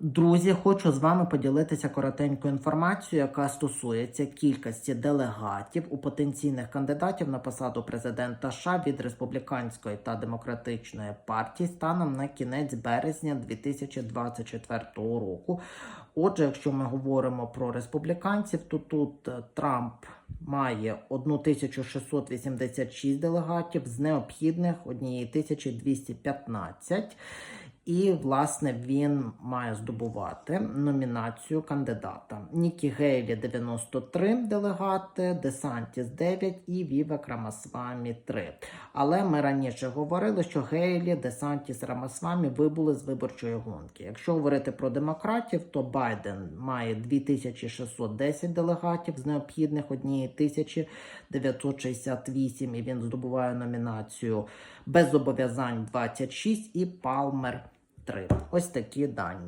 Друзі, хочу з вами поділитися коротенькою інформацією, яка стосується кількості делегатів у потенційних кандидатів на посаду президента США від республіканської та демократичної партії станом на кінець березня 2024 року. Отже, якщо ми говоримо про республіканців, то тут е, Трамп має 1686 делегатів з необхідних 1215. І, власне, він має здобувати номінацію кандидата. Нікі Гейлі 93 делегати, Десантіс 9 і Вівек Рамасвамі 3. Але ми раніше говорили, що Гейлі, Десантіс, Рамасвамі вибули з виборчої гонки. Якщо говорити про демократів, то Байден має 2610 делегатів з необхідних 1968, і він здобуває номінацію без зобов'язань 26 і Палмер 3. Ось такі дані.